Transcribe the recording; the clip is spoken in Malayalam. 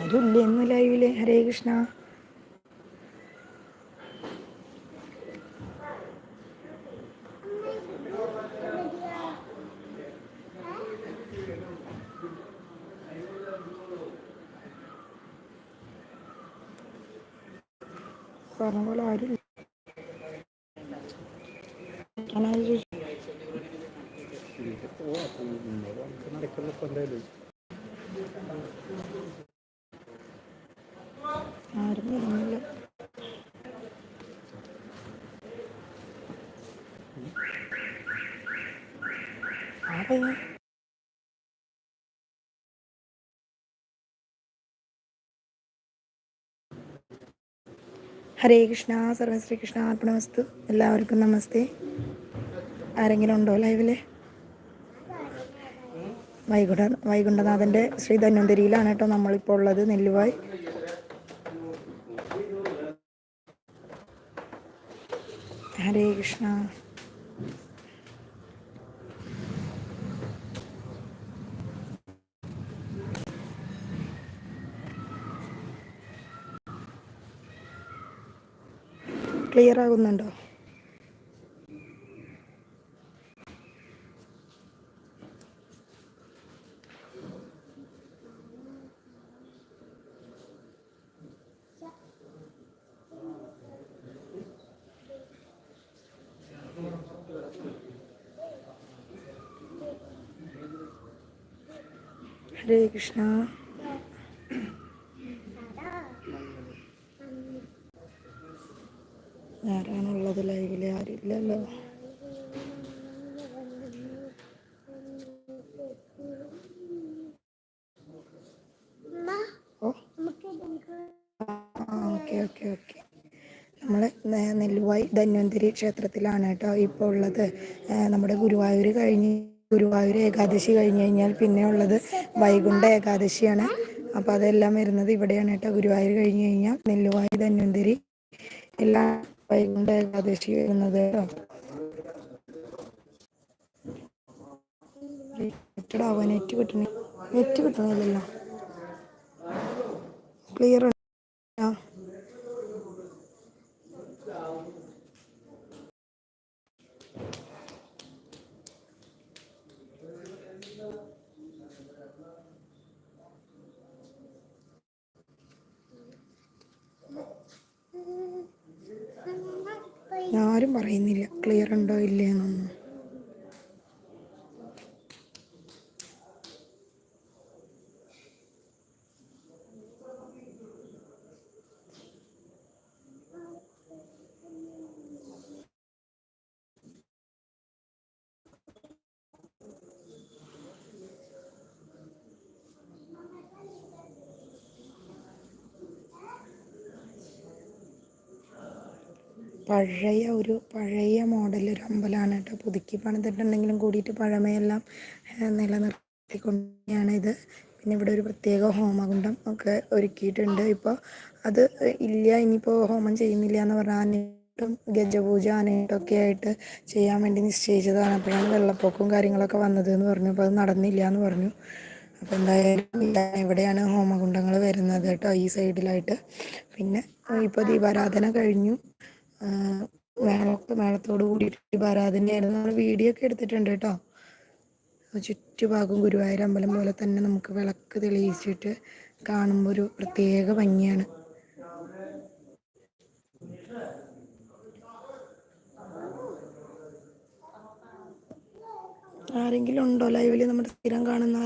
ആരുല്ലേ ഇന്ന് ലൈവിൽ ഹരേ കൃഷ്ണ പറഞ്ഞ പോലെ ആരും നടക്കുള്ളൂ എന്തായാലും ആരും ഹരേ കൃഷ്ണ സർവ കൃഷ്ണ അർപ്പണമസ്തു എല്ലാവർക്കും നമസ്തേ. ആരെങ്കിലും ഉണ്ടോ ലൈവിൽ? വൈകുണ്ഠ വൈകുണ്ഠനാഥന്റെ ശ്രീ ധന്വന്തരിയിലാണ് കേട്ടോ നമ്മളിപ്പോൾ ഉള്ളത് നെല്ലുവായ്. ഹരേ കൃഷ്ണ. ക്ലിയർ ആകുന്നുണ്ടോ? ഹരേ കൃഷ്ണ. ആരാണുള്ളത് ലൈവിൽ ആരില്ലല്ലോ. Okay okay okay. നമ്മൾ നെല്ലുവായി ധന്വന്തരി ക്ഷേത്രത്തിലാണ് കേട്ടോ ഇപ്പോൾ ഉള്ളത്. നമ്മുടെ ഗുരുവായൂർ കഴിഞ്ഞ് ഗുരുവായൂർ ഏകാദശി കഴിഞ്ഞു കഴിഞ്ഞാൽ പിന്നെ ഉള്ളത് വൈകുണ്ഠ ഏകാദശിയാണ്. അപ്പോൾ അതെല്ലാം വരുന്നത് ഇവിടെയാണ് കേട്ടോ. ഗുരുവായൂർ കഴിഞ്ഞു കഴിഞ്ഞാൽ നെല്ലുവായി ധന്വന്തിരി എല്ലാ വൈകുണ്ഠ ഏകാദശി വരുന്നത് കേട്ടോ. ആവാൻ നെറ്റ് കിട്ടണ നെറ്റ് കിട്ടണില്ലല്ലോ. ക്ലിയർ ആരും പറയുന്നില്ല. ക്ലിയർ ഉണ്ടോ ഇല്ലയെന്നൊന്നും. പഴയ ഒരു പഴയ മോഡൽ ഒരു അമ്പലമാണ് കേട്ടോ. പുതുക്കി പണിതിട്ടുണ്ടെങ്കിലും കൂടിയിട്ട് പഴമയെല്ലാം നിലനിർത്തിക്കൊണ്ടാണ് ഇത് പിന്നെ ഇവിടെ ഒരു പ്രത്യേക ഹോമകുണ്ടം ഒക്കെ ഒരുക്കിയിട്ടുണ്ട്. ഇപ്പോൾ അത് ഇല്ല ഇനിയിപ്പോൾ ഹോമം ചെയ്യുന്നില്ല എന്ന് പറഞ്ഞാൽ ആനയിട്ടും ഗജപൂജ ആനയിട്ടൊക്കെ ആയിട്ട് ചെയ്യാൻ വേണ്ടി നിശ്ചയിച്ചതാണ്. അപ്പോഴാണ് വെള്ളപ്പൊക്കവും കാര്യങ്ങളൊക്കെ വന്നത് എന്ന് പറഞ്ഞു. അപ്പോൾ അത് നടന്നില്ല എന്ന് പറഞ്ഞു. അപ്പോൾ എന്തായാലും ഇവിടെയാണ് ഹോമകുണ്ടങ്ങൾ വരുന്നത് കേട്ടോ ഈ സൈഡിലായിട്ട്. പിന്നെ ഇപ്പോൾ ദീപാരാധന കഴിഞ്ഞു. മേളത്ത് മേളത്തോട് കൂടിയിട്ട് ആരാധനയായിരുന്നു നമ്മൾ വീഡിയോ ഒക്കെ എടുത്തിട്ടുണ്ട് കേട്ടോ. ചുറ്റുഭാഗം ഗുരുവായൂർ അമ്പലം പോലെ തന്നെ നമുക്ക് വിളക്ക് തെളിയിച്ചിട്ട് കാണുമ്പോൾ ഒരു പ്രത്യേക ഭംഗിയാണ്. ആരെങ്കിലും ഉണ്ടോ? ലൈവിൽ നമ്മുടെ സ്ഥിരം കാണുന്ന